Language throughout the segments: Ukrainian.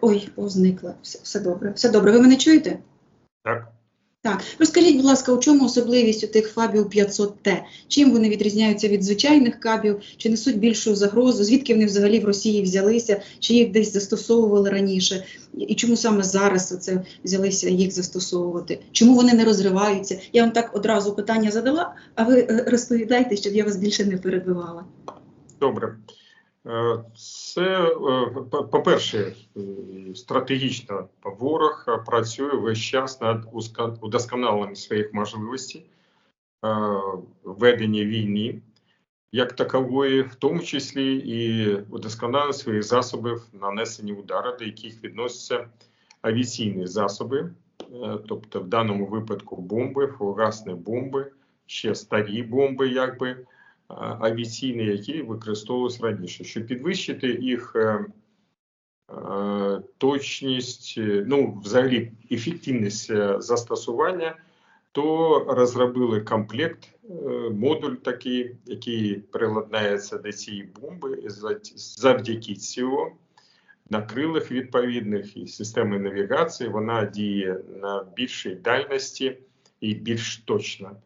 Ой, о, зникла. Все, все добре. Все добре. Ви мене чуєте? Так, Так. Розкажіть, будь ласка, у чому особливість у тих фабів 500Т? Чим вони відрізняються від звичайних кабів? Чи несуть більшу загрозу? Звідки вони взагалі в Росії взялися? Чи їх десь застосовували раніше? І чому саме зараз оце взялися їх застосовувати? Чому вони не розриваються? Я вам так одразу питання задала, а ви е, розповідайте, щоб я вас більше не перебивала. добре. Е, Це, е, по- по-перше, е, стратегічно ворог працює весь час над удосконаленням своїх можливостей ведення війни як такової, в тому числі і удосконалення своїх засобів нанесення удару, до яких відносяться авіаційні засоби, тобто в даному випадку бомби, фугасні бомби, ще старі бомби, якби авіаційні, які використовувалися раніше, щоб підвищити їх е, е, точність, е, ну, взагалі ефективність застосування, то розробили комплект, модуль такий, який приладнається до цієї бомби, і за- завдяки цього. На крилах відповідних і системи навігації вона діє на більшій дальності і більш точно.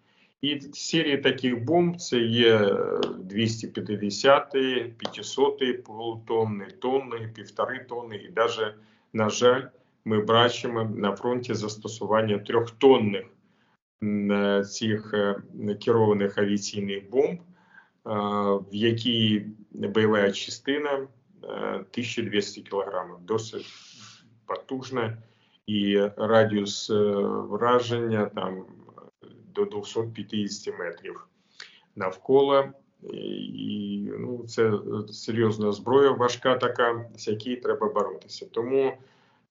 І серії таких бомб це є е, 250, 500 полутонни, тонни, півтори тонни, і навіть, на жаль, ми бачимо на фронті застосування трьохтонних е, цих е, керованих авіаційних бомб, е, в якій бойова частина е, 1200 кг, досить потужна, і радіус е, враження там до 250 метрів навколо. І ну, це серйозна зброя, важка така, з якій треба боротися. Тому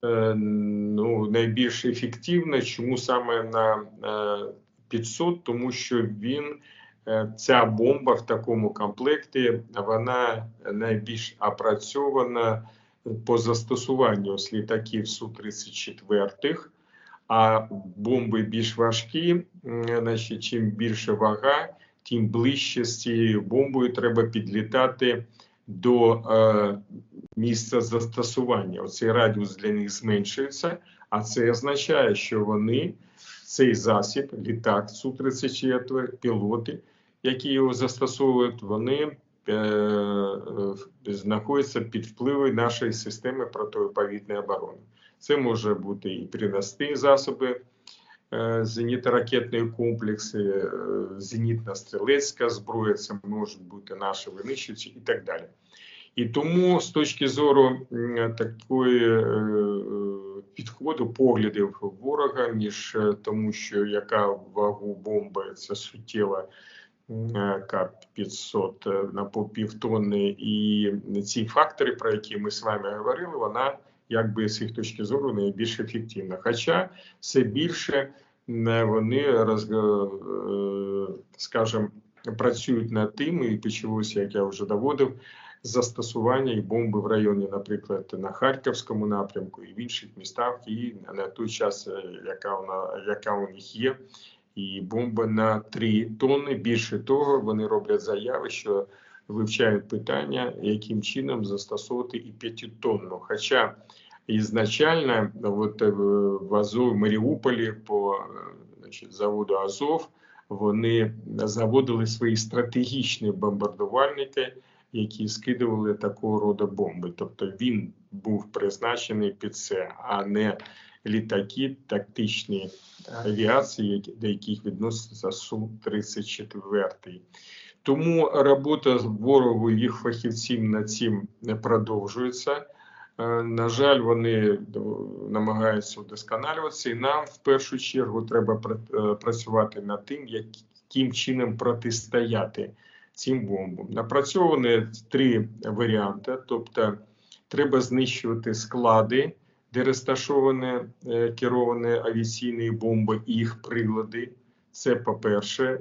е, ну, найбільш ефективно, чому саме на е, 500, тому що він е, ця бомба в такому комплекті вона найбільш опрацьована по застосуванню з літаків Су-34, а бомби більш важкі, значить, чим більше вага, тим ближче з цією бомбою треба підлітати до е, місця застосування. Оцей радіус для них зменшується, а це означає, що вони цей засіб, літак Су-34, пілоти, які його застосовують, вони е, знаходяться під впливом нашої системи протиповітряної оборони. Це може бути і приносні засоби, е, зенітно-ракетні комплекси, е, зенітно-стрілецька зброя, це можуть бути наші винищувачі і так далі. І тому з точки зору такої е, підходу поглядів ворога, ніж е, тому, що яка вагу бомби це суттєва К-500 на по півтонни, і ці фактори, про які ми з вами говорили, вона якби з їх точки зору найбільш ефективна. Хоча все більше не вони роз, е, скажімо, працюють над тим, і почалося, як я вже доводив, застосування і бомби в районі, наприклад, на Харківському напрямку і в інших містах, і на той час, е, яка вона яка у них є, і бомба на 3 тонни. Більше того, вони роблять заяви, що вивчають питання, яким чином застосовувати і п'ятитонну. Хоча ізначально от, е, в Азов, Маріуполі по е, значить, заводу Азов вони заводили свої стратегічні бомбардувальники, які скидували такого роду бомби. Тобто він був призначений під це, а не літаки тактичні авіації, до яких відноситься Су-34. Тому робота ворогу їх фахівців над цим не продовжується. Е, На жаль, вони е, намагаються вдосконалюватися, і нам в першу чергу треба е, працювати над тим, яким чином протистояти цим бомбам. Напрацьовані три варіанти: тобто, треба знищувати склади, де розташовані е, керовані авіаційні бомби і їх прилади. Це по-перше,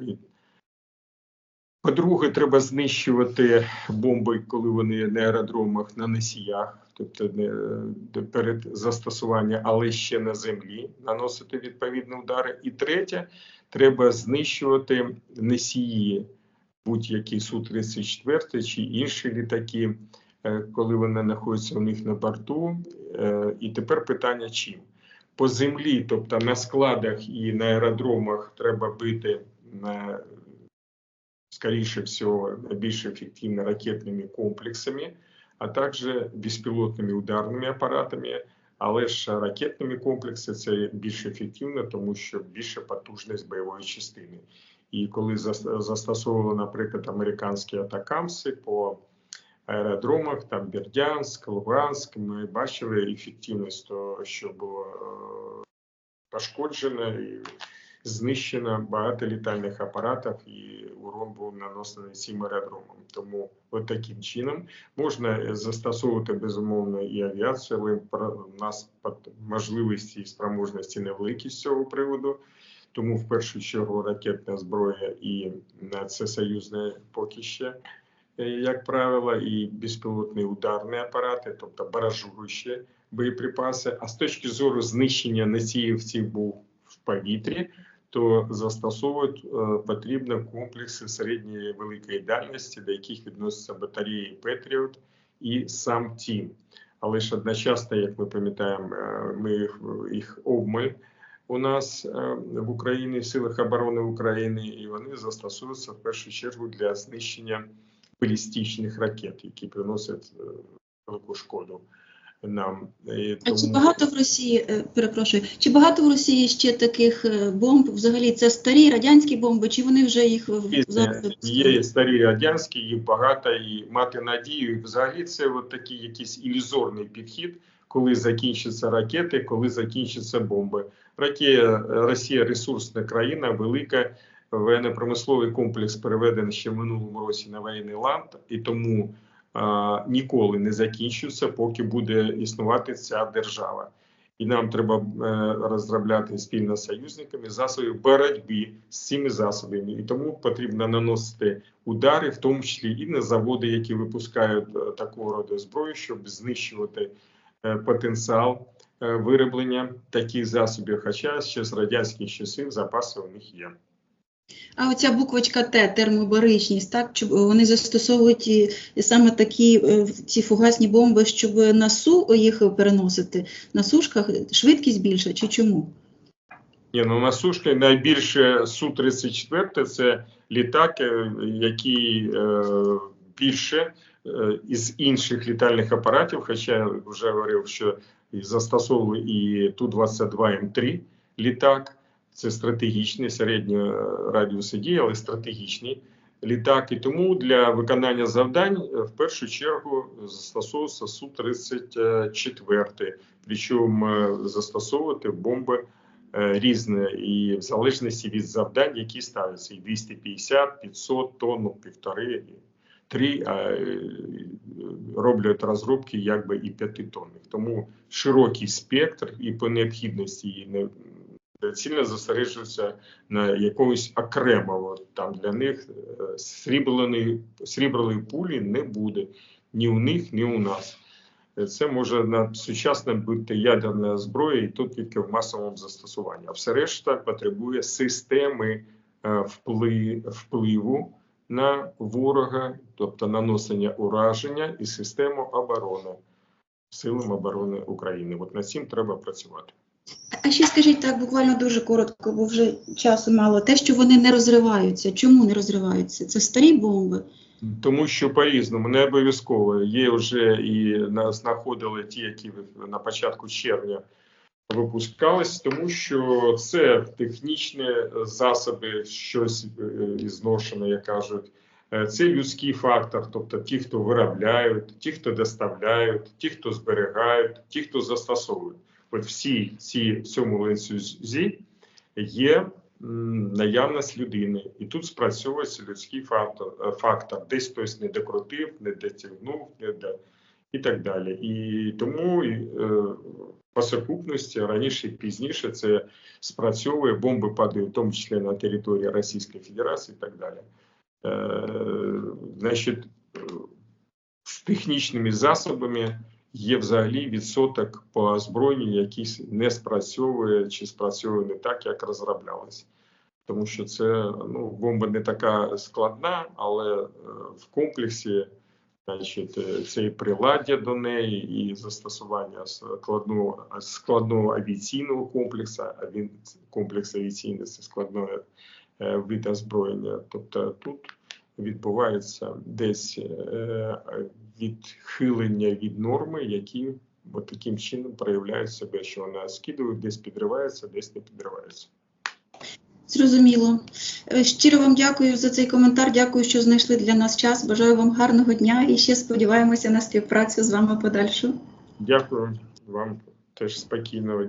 по-друге, треба знищувати бомби, коли вони на аеродромах, на носіях, тобто е, перед застосуванням, але ще на землі, наносити відповідні удари. І третє, треба знищувати носії, будь-які Су-34 чи інші літаки е, коли вони знаходяться у них на борту. Е, І тепер питання чим? По землі, тобто на складах і на аеродромах, треба бити е, скоріше всього найбільш ефективно ракетними комплексами, а також безпілотними ударними апаратами. Але ж ракетними комплекси це більш ефективно, тому що більше потужність бойової частини. І коли застосовували, наприклад, американські атакамси по аеродромах, там Бердянськ, Луганськ, ми бачили ефективність того, що було е, пошкоджено і знищено багато літальних апаратів, і урон був нанесений цим аеродромам. Тому от таким чином можна е, застосовувати безумовно і авіацію, але у нас можливості і спроможності невеликі з цього приводу. Тому в першу чергу ракетна зброя і це союзне поки ще, е, як правило, і безпілотні ударні апарати, тобто баражуючі боєприпаси. А з точки зору знищення носіїв цих був в повітрі, то застосовують е, потрібно комплекси середньої великої дальності, до яких відносяться батареї Петріот і сам Тім. Але ж одночасно, як ми пам'ятаємо, е, ми їх, їх обмаль у нас е, в Україні, в силах оборони України, і вони застосуються в першу чергу для знищення балістичних ракет, які приносять велику шкоду нам. І А чи багато в Росії, е, перепрошую, чи багато в Росії ще таких е, бомб? Взагалі це старі радянські бомби, чи вони вже їх Є, зараз є старі радянські, їх багато, і мати надію. І взагалі це от такий якийсь ілюзорний підхід, коли закінчаться ракети, коли закінчаться бомби. Ракія, Росія ресурсна країна, велика. Воєнно-промисловий комплекс переведений ще в минулому році на воєнний ланд, і тому ніколи не закінчується, поки буде існувати ця держава. І нам треба е, розробляти спільно з союзниками засоби боротьби з цими засобами. І тому потрібно наносити удари, в тому числі і на заводи, які випускають е, такого роду зброю, щоб знищувати е, потенціал вироблення таких засобів. Хоча ще з радянських часів запаси у них є. А оця буквочка Т, термобаричність, так вони застосовують саме такі е, ці фугасні бомби, щоб на су їх переносити? На сушках швидкість більша, чи чому? Ні, ну на сушки найбільше Су-34 це літак, е, який е, більше е, із інших літальних апаратів, хоча я вже говорив, що застосовували і Ту-22М3 літак, це стратегічний середньої радіуси дії, але стратегічний літак. І тому для виконання завдань е, в першу чергу застосовується Су-34, причому е, застосовувати бомби е, різне і в залежності від завдань, які ставляться, і 250, 500 тонн, ну, півтори, три, е, роблять розробки якби і п'ятитонних. Тому широкий спектр і по необхідності і доцільно зосереджуються на якогось окремого. Там для них е, срібленої, пулі не буде ні у них, ні у нас. Це може на сучасне бути ядерна зброя, і тут тільки в масовому застосуванні. А все решта потребує системи е, впливу на ворога, тобто наносення ураження і систему оборони силам оборони України. От над цим треба працювати. А ще скажіть так, буквально дуже коротко, бо вже часу мало. Те, що вони не розриваються. Чому не розриваються? Це старі бомби. Тому що по-різному не обов'язково. Є вже і на- знаходили ті, які на початку червня випускались, тому що це технічні засоби, щось е, зношене, як кажуть. Е, Це людський фактор, тобто ті, хто виробляють, ті, хто доставляють, ті, хто зберігають, ті, хто застосовують. От всі ці цьому ланцюзі є наявність людини, і тут спрацьовується людський фактор. е, фактор. Десь хтось не докрутив, не дотягнув, не до і так далі. І тому е, по сукупності раніше і пізніше це спрацьовує, бомби падають, в тому числі на території Російської Федерації і так далі. Е, значить, з технічними засобами є взагалі відсоток по озброєнню, який не спрацьовує чи спрацьовує не так, як розроблялось. Тому що це ну, бомба не така складна, але е, в комплексі Значить, е, це приладдя до неї, і застосування складного, складного авіаційного комплексу, а він комплекс авіаційний це складної е, вид озброєння. Тобто тут відбувається десь е, відхилення від норми, які от таким чином проявляють себе, що вона скидує, десь підривається, десь не підривається. Зрозуміло. Е, Щиро вам дякую за цей коментар. Дякую, що знайшли для нас час. Бажаю вам гарного дня і ще сподіваємося на співпрацю з вами подальшу. Дякую вам теж спокійного